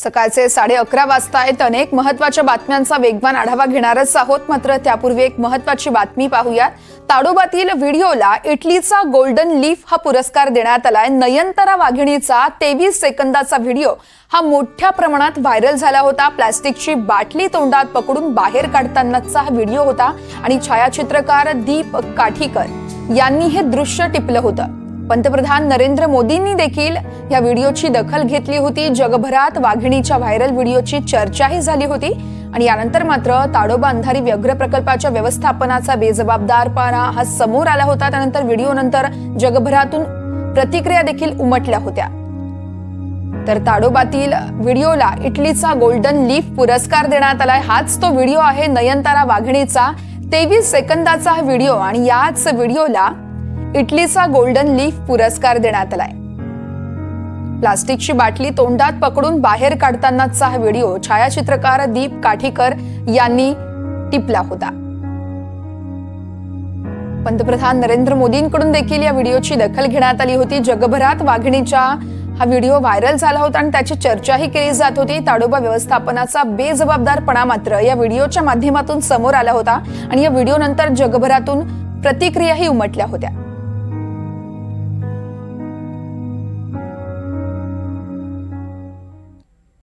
सकाळचे साडे अकरा वाजता आहेत अनेक महत्त्वाच्या बातम्यांचा वेगवान आढावा घेणारच आहोत. मात्र त्यापूर्वी एक महत्वाची बातमी पाहूयात. ताडोबातील व्हिडिओला इटलीचा गोल्डन लीफ हा पुरस्कार देण्यात आलाय. नयनतारा वाघिणीचा तेवीस सेकंदाचा व्हिडिओ हा मोठ्या प्रमाणात व्हायरल झाला होता. प्लॅस्टिकची बाटली तोंडात पकडून बाहेर काढतानाचा हा व्हिडिओ होता आणि छायाचित्रकार दीप काठीकर यांनी हे दृश्य टिपलं होतं. पंतप्रधान नरेंद्र मोदींनी देखील या व्हिडिओची दखल घेतली होती. जगभरात वाघिणीच्या व्हायरल व्हिडिओची चर्चाही झाली होती. आणि यानंतर मात्र ताडोबा अंधारी व्याघ्र प्रकल्पाच्या व्यवस्थापनाचा बेजबाबदारपणा हा समोर आला होता. त्यानंतर व्हिडिओ नंतर जगभरातून प्रतिक्रिया देखील उमटल्या होत्या. तर ताडोबातील व्हिडिओला इटलीचा गोल्डन लीफ पुरस्कार देण्यात आलाय. हाच तो व्हिडिओ आहे नयनतारा वाघिणीचा. तेवीस सेकंदाचा हा व्हिडिओ आणि याच व्हिडिओला इटलीचा गोल्डन लीफ पुरस्कार देण्यात आलाय. प्लास्टिकची बाटली तोंडात पकडून बाहेर काढतानाचा हा व्हिडिओ छायाचित्रकार दीप काठीकर यांनी टिपला होता. पंतप्रधान नरेंद्र मोदींकडून देखील या व्हिडिओची दखल घेण्यात आली होती. जगभरात वाघिणीच्या हा व्हिडिओ व्हायरल झाला होता आणि त्याची चर्चाही केली जात होती. ताडोबा व्यवस्थापनाचा बेजबाबदारपणा मात्र या व्हिडिओच्या माध्यमातून समोर आला होता. आणि या व्हिडिओ नंतर जगभरातून प्रतिक्रियाही उमटल्या होत्या.